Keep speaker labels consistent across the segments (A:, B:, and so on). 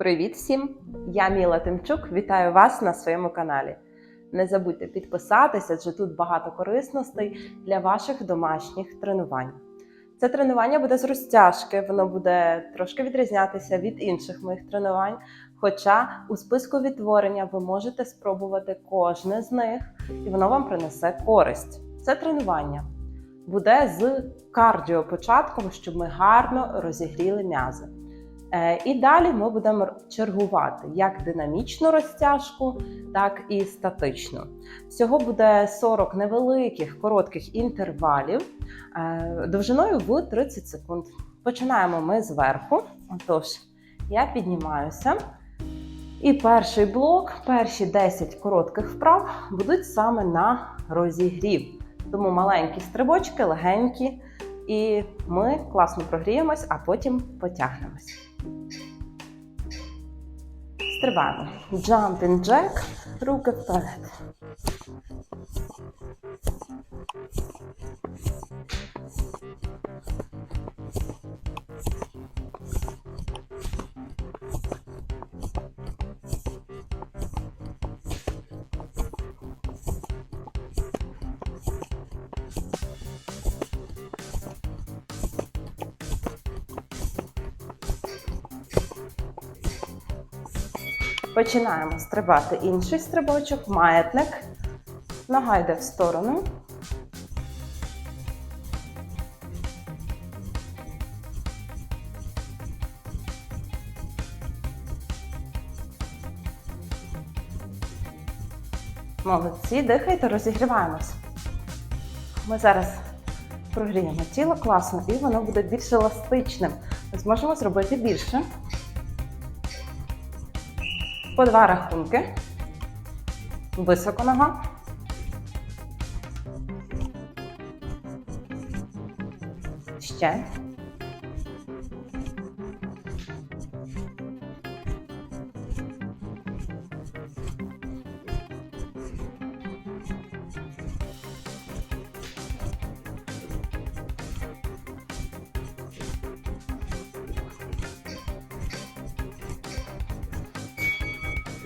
A: Привіт всім! Я Міла Тимчук. Вітаю вас на своєму каналі. Не забудьте підписатися, адже тут багато корисностей для ваших домашніх тренувань. Це тренування буде з розтяжки, воно буде трошки відрізнятися від інших моїх тренувань. Хоча у списку відтворення ви можете спробувати кожне з них, і воно вам принесе користь. Це тренування буде з кардіо початком, щоб ми гарно розігріли м'язи. Е, І далі ми будемо чергувати як динамічну розтяжку, так і статичну. Всього буде 40 невеликих коротких інтервалів е, довжиною в 30 секунд. Починаємо ми зверху. Отож, я піднімаюся. І перший блок, перші 10 коротких вправ будуть саме на розігрів. Тому маленькі стрибочки, легенькі, і ми класно прогріємось, а потім потягнемось. Стрибаємо. Jumping jack, руки вперед. Починаємо стрибати інший стрибочок, маятник. Нога йде в сторону. Молодці, дихайте, розігріваємось. Ми зараз прогріємо тіло класно і воно буде більш еластичним. Ми зможемо зробити більше. По два рахунки. Високо нога. Ще.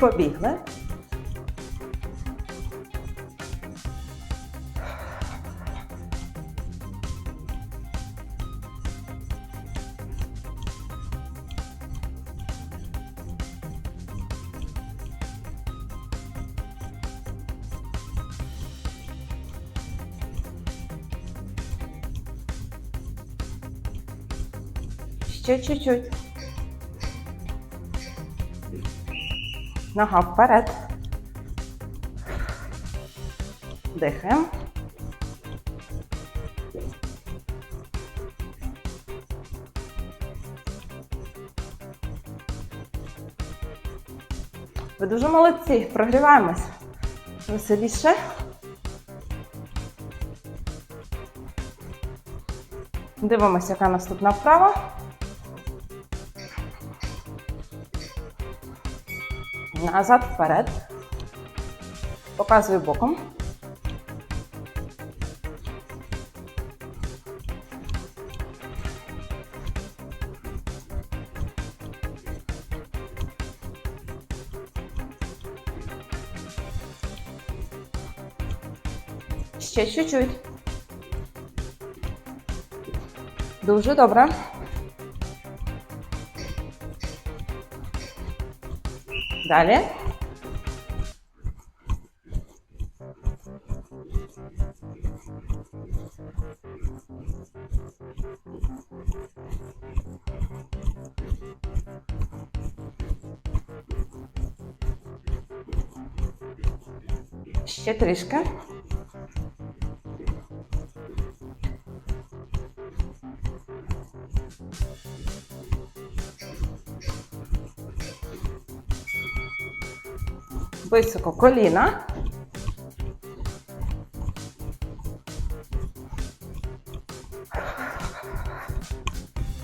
A: Побігли. Ще чуть-чуть. Нога вперед. Дихаємо. Ви дуже молодці. Прогріваємось. Веселіше. Дивимося, яка наступна вправа. Назад вперед. Показую боком. Ще чуть-чуть. Дуже добре. Далі. Ще трішки. Високо коліна.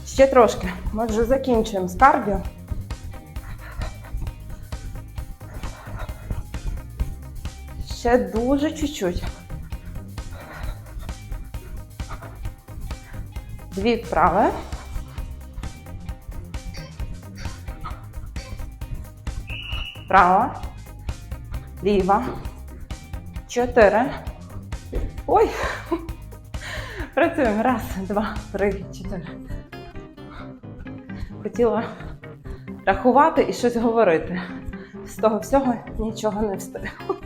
A: Ще трошки. Ми вже закінчуємо з кардіо. Ще дуже чуть-чуть. Дві вправи. Права. Ліва. Чотири. Ой. Працюємо. Раз, два, три, чотири. Хотіла рахувати і щось говорити. З того всього нічого не встигла.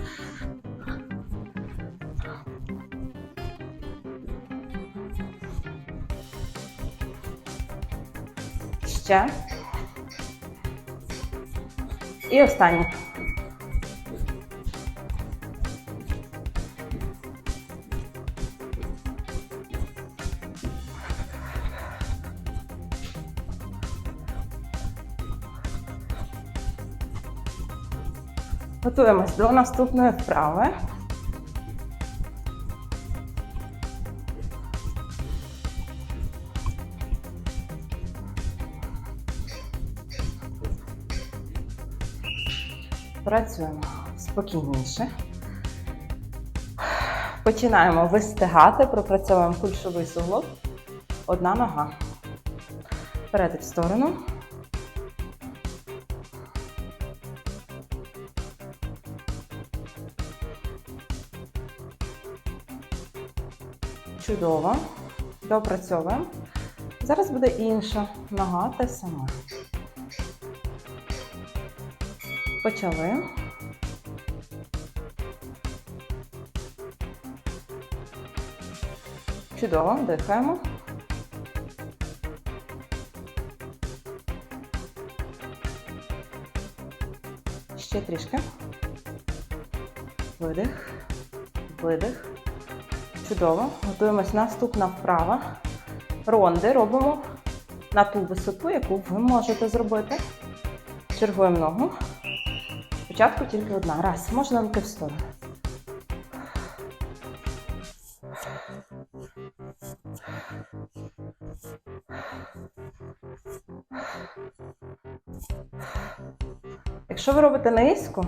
A: Ще. І останній. Готуємось до наступної вправи. Працюємо спокійніше. Починаємо вистигати, пропрацьовуємо кульшовий суглоб. Одна нога. Вперед в сторону. Чудово. Допрацьовуємо. Зараз буде інша нога те саме. Почали. Чудово, дихаємо. Ще трішки. Видих, видих. Чудово. Готуємось наступна вправа. Ронди робимо на ту висоту, яку ви можете зробити. Чергуємо ногу. Спочатку тільки одна. Раз. Можна руки в сторону. Якщо ви робите низько,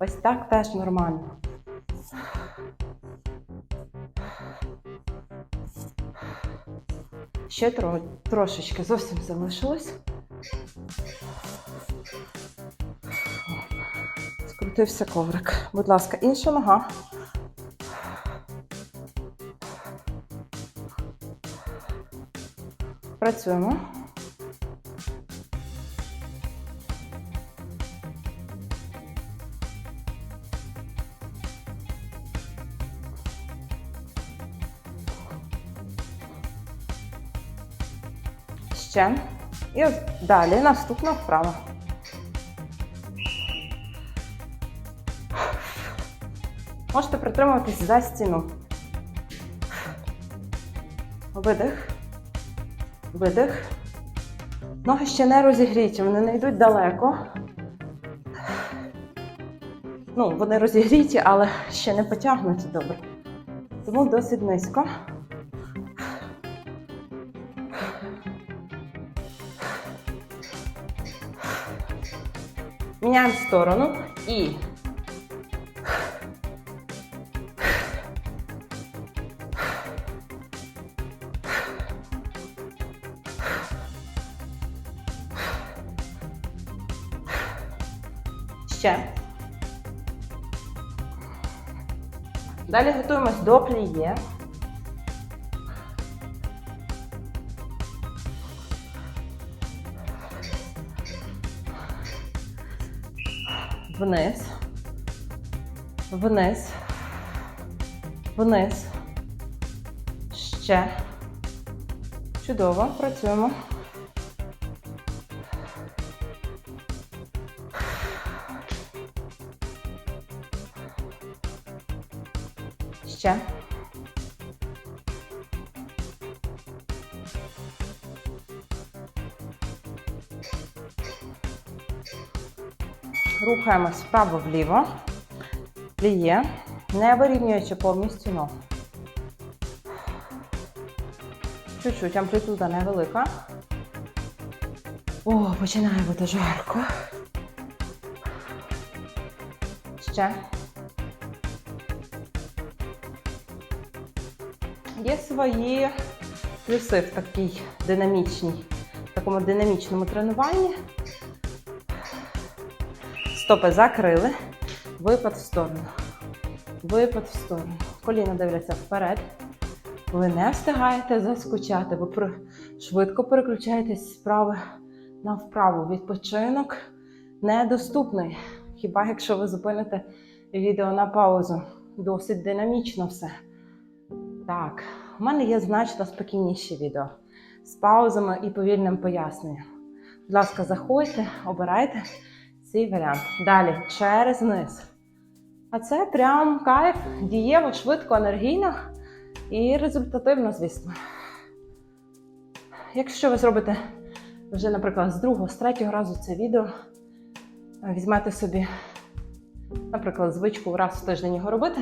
A: ось так теж нормально. Ще тро, трошечки зовсім залишилось. Скрутився коврик. Будь ласка, інша нога. Працюємо. Ще. І далі наступна вправа. Можете притримуватись за стіну. Видих. Видих. Ноги ще не розігріті, вони не йдуть далеко. Ну, вони розігріті, але ще не потягнуті добре. Тому досить низько. Міняємо сторону і. Ще. Далі готуємось до пліє. Вниз. Вниз. Вниз. Ще. Чудово. Працюємо. Рухаємось вправо-вліво. Пліє, не вирівнюючи повністю ногу. Чуть-чуть амплітуда невелика. О, починає бути жарко. Ще. Є свої плюси в такій динамічній, в такому динамічному тренуванні. Стопи закрили. Випад в сторону. Випад в сторону. Коліна дивляться вперед. Ви не встигаєте заскучати, ви швидко переключаєтесь справи на вправу. Відпочинок недоступний. Хіба якщо ви зупините відео на паузу? Досить динамічно все. Так, у мене є значно спокійніші відео з паузами і повільним поясненням. Будь ласка, заходьте, обирайте цей варіант. Далі через низ. А це прям кайф, дієво, швидко, енергійно і результативно, звісно. Якщо ви зробите вже, наприклад, з другого, з третього разу це відео, візьмете собі, наприклад, звичку раз в тиждень його робити,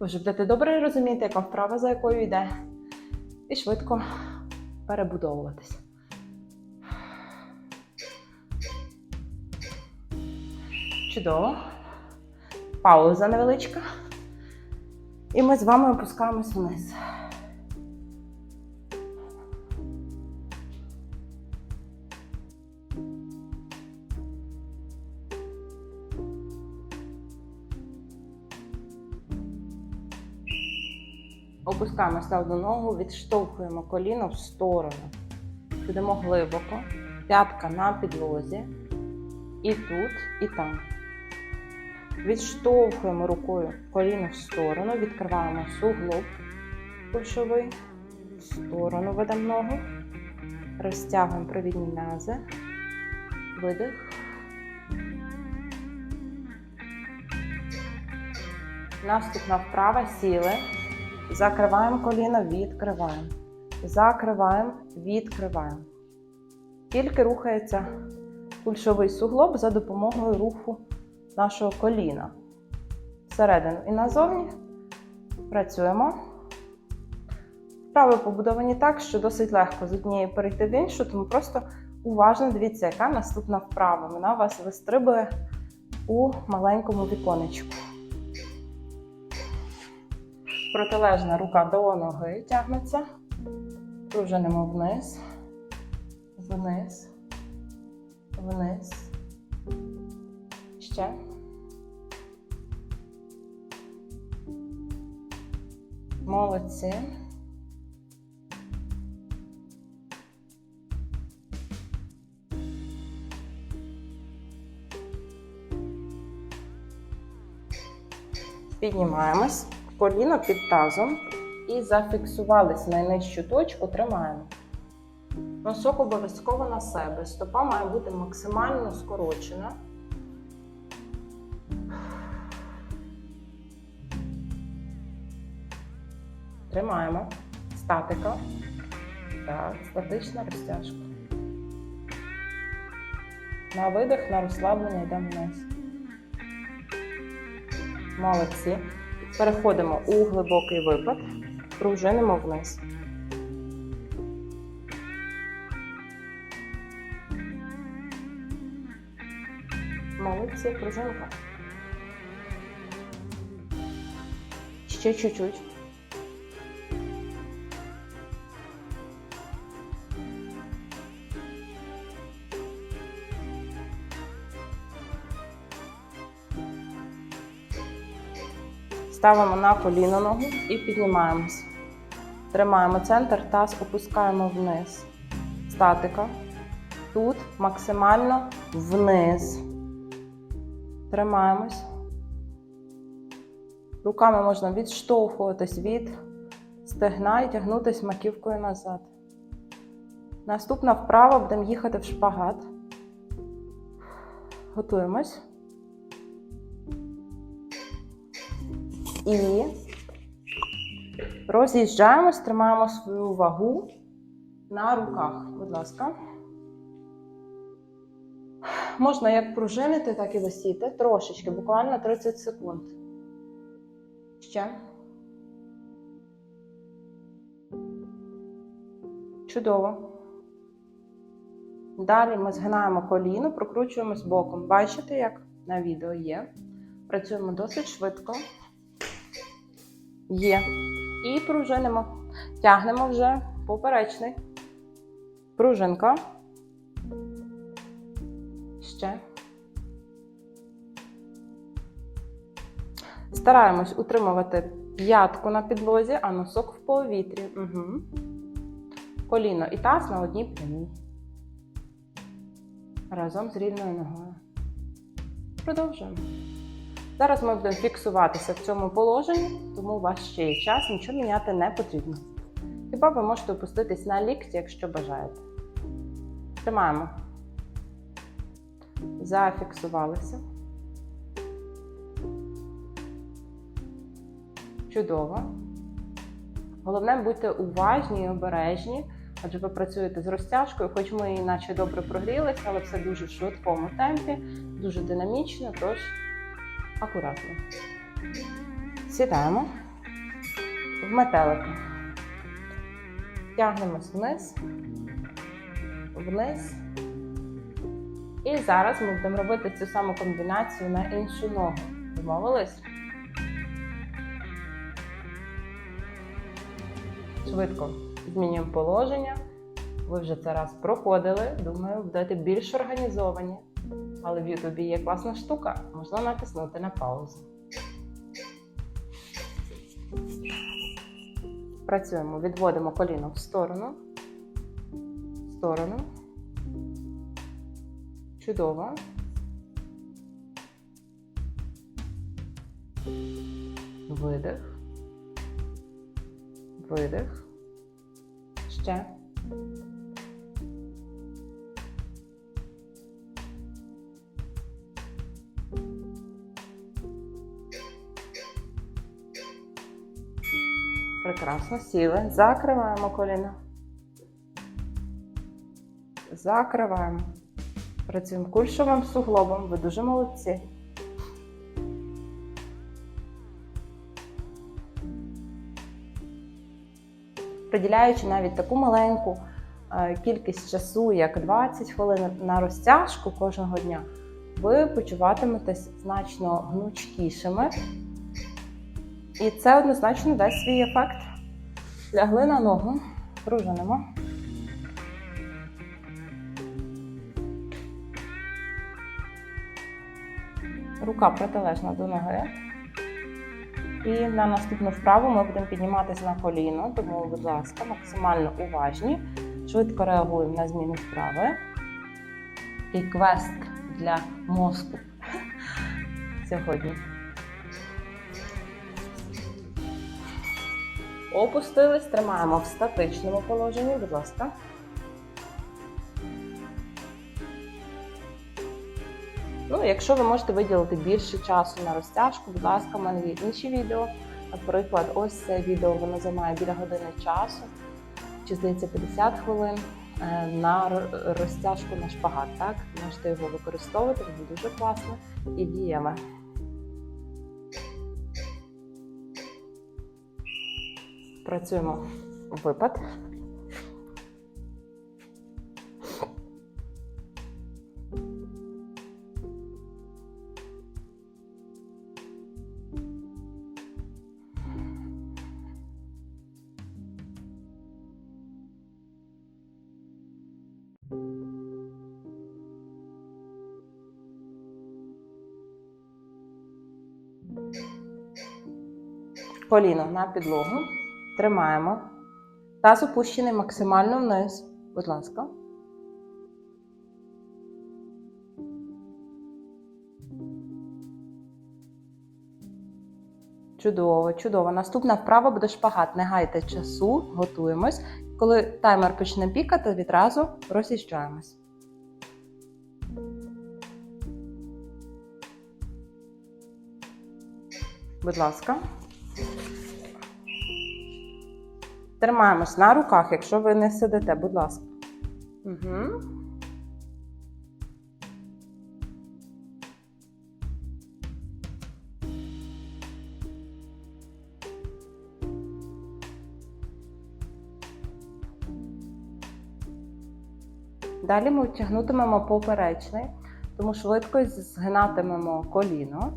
A: ви вже будете добре розуміти, яка вправа за якою йде, і швидко перебудовуватися. Чудово. Пауза невеличка. І ми з вами опускаємось вниз. Опускаємось на одну ногу, відштовхуємо коліно в сторону. Підемо глибоко. П'ятка на підлозі. І тут, і там. Відштовхуємо рукою коліно в сторону, відкриваємо суглоб кульшовий, в сторону ведемо ногу, розтягуємо провідні м'язи, видих. Наступна вправа сіли. Закриваємо коліно, відкриваємо. Закриваємо, відкриваємо. Тільки рухається кульшовий суглоб за допомогою руху нашого коліна. Всередину і назовні працюємо. Вправи побудовані так, що досить легко з однієї перейти в іншу, тому просто уважно дивіться, яка наступна вправа. Вона вас вистрибує у маленькому віконечку. Протилежна рука до ноги тягнеться. Пружинимо вниз, вниз, вниз. Ще. Молодці. Піднімаємось, коліно під тазом і зафіксувались на найнижчу точку, тримаємо. Носок обов'язково на себе. Стопа має бути максимально скорочена. Тримаємо. Статика. Так, статична розтяжка. На видих, на розслаблення йдемо вниз. Молодці. Переходимо у глибокий випад. Пружинимо вниз. Молодці, пружинка. Ще чуть-чуть. Ставимо на коліно ногу і піднімаємось. Тримаємо центр, таз опускаємо вниз. Статика. Тут максимально вниз. Тримаємось. Руками можна відштовхуватись від стегна і тягнутися маківкою назад. Наступна вправа будемо їхати в шпагат. Готуємось. І роз'їжджаємось, тримаємо свою вагу на руках. Будь ласка. Можна як пружинити, так і висіти. Трошечки, буквально 30 секунд. Ще. Чудово. Далі ми згинаємо коліно, прокручуємось боком. Бачите, як на відео є. Працюємо досить швидко. Є. І пружинимо. Тягнемо вже поперечний. Пружинка. Ще. Стараємось утримувати п'ятку на підлозі, а носок в повітрі. Угу. Коліно і таз на одній прямій. Разом з рівною ногою. Продовжуємо. Зараз ми будемо фіксуватися в цьому положенні, тому у вас ще є час, нічого міняти не потрібно. Хіба ви можете опуститись на лікті, якщо бажаєте. Тримаємо. Зафіксувалися. Чудово. Головне будьте уважні і обережні, адже ви працюєте з розтяжкою, хоч ми наче добре прогрілися, але все дуже в швидкому темпі, дуже динамічно, тож акуратно. Сідаємо в метелика. Тягнемось вниз, вниз. І зараз ми будемо робити цю саму комбінацію на іншу ногу. Домовились? Швидко змінюємо положення. Ви вже це раз проходили. Думаю, будете більш організовані. Але в Ютубі є класна штука, можна натиснути на паузу. Працюємо, відводимо коліно в сторону, в сторону. Чудово. Видих. Видих. Ще. Прекрасно сіли. Закриваємо коліно. Закриваємо. Працюємо кульшовим суглобом. Ви дуже молодці. Приділяючи навіть таку маленьку е, кількість часу, як 20 хвилин на розтяжку кожного дня, ви почуватиметесь значно гнучкішими. І це однозначно дасть свій ефект. Лягли на ногу, пружинимо. Рука протилежна до ноги. І на наступну вправу ми будемо підніматися на коліно, тому, будь ласка, максимально уважні. Швидко реагуємо на зміну вправи. І квест для мозку сьогодні. Опустились, тримаємо в статичному положенні, будь ласка. Ну, якщо ви можете виділити більше часу на розтяжку, будь ласка, в мене є інші відео. Наприклад, ось це відео воно займає біля години часу, чи здається 50 хвилин е, на розтяжку на шпагат. Так, можете його використовувати, воно дуже класно і дієве. Працюємо випад. Коліно на підлогу. Тримаємо. Таз опущений максимально вниз. Будь ласка. Чудово, чудово. Наступна вправа буде шпагат. Не гайте часу, готуємось. Коли таймер почне пікати, відразу роз'їжджаємось. Будь ласка. Тримаємось на руках, якщо ви не сидите, будь ласка. Угу. Далі ми тягнутимемо поперечний, тому швидко згинатимемо коліно.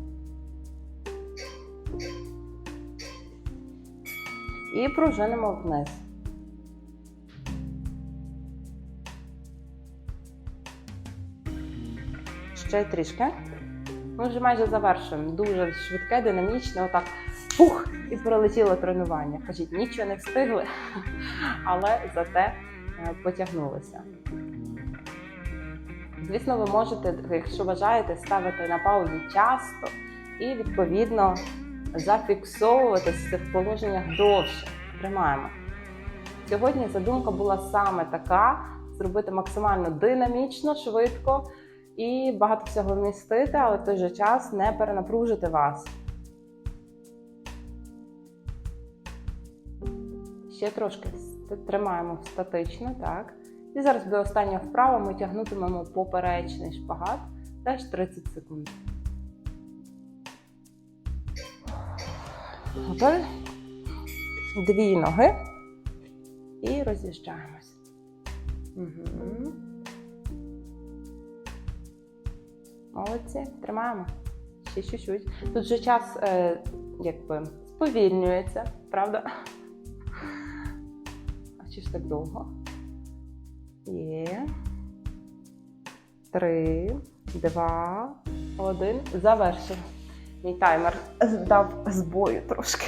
A: І пружинимо вниз. Ще трішки. Ми вже майже завершуємо. Дуже швидке, динамічне, отак пух, і пролетіло тренування. Кажіть, нічого не встигли, але зате е, потягнулися. Звісно, ви можете, якщо бажаєте, ставити на паузу часто і відповідно зафіксовуватись в цих положеннях довше. Тримаємо. Сьогодні задумка була саме така: зробити максимально динамічно, швидко і багато всього вмістити, але в той же час не перенапружити вас. Ще трошки тримаємо статично, так. І зараз буде остання вправа, ми тягнутимемо поперечний шпагат теж 30 секунд. Готові? Дві ноги і роз'їжджаємось. Угу. Молодці, тримаємо. Ще чуть-чуть. Тут же час е, якби сповільнюється, правда? А чи ж так довго? Є. Три, два, один. Завершив. Мій таймер дав збою трошки.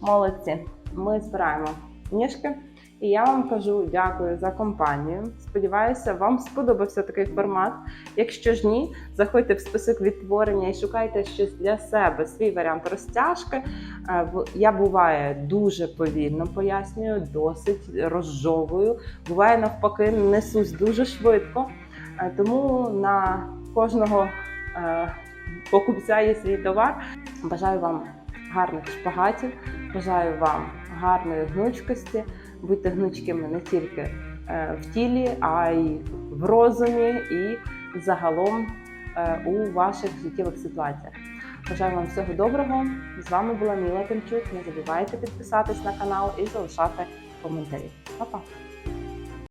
A: Молодці. Ми збираємо ніжки. І я вам кажу дякую за компанію. Сподіваюся, вам сподобався такий формат. Якщо ж ні, заходьте в список відтворення і шукайте щось для себе, свій варіант розтяжки. Е, Я буває дуже повільно пояснюю, досить розжовую. Буває навпаки, несусь дуже швидко. Е, Тому на кожного е, покупця є свій товар. Бажаю вам гарних шпагатів, бажаю вам гарної гнучкості. Будьте гнучкими не тільки е, в тілі, а й в розумі і загалом е, у ваших життєвих ситуаціях. Бажаю вам всього доброго. З вами була Міла Тимчук. Не забувайте підписатись на канал і залишати коментарі. Па-па!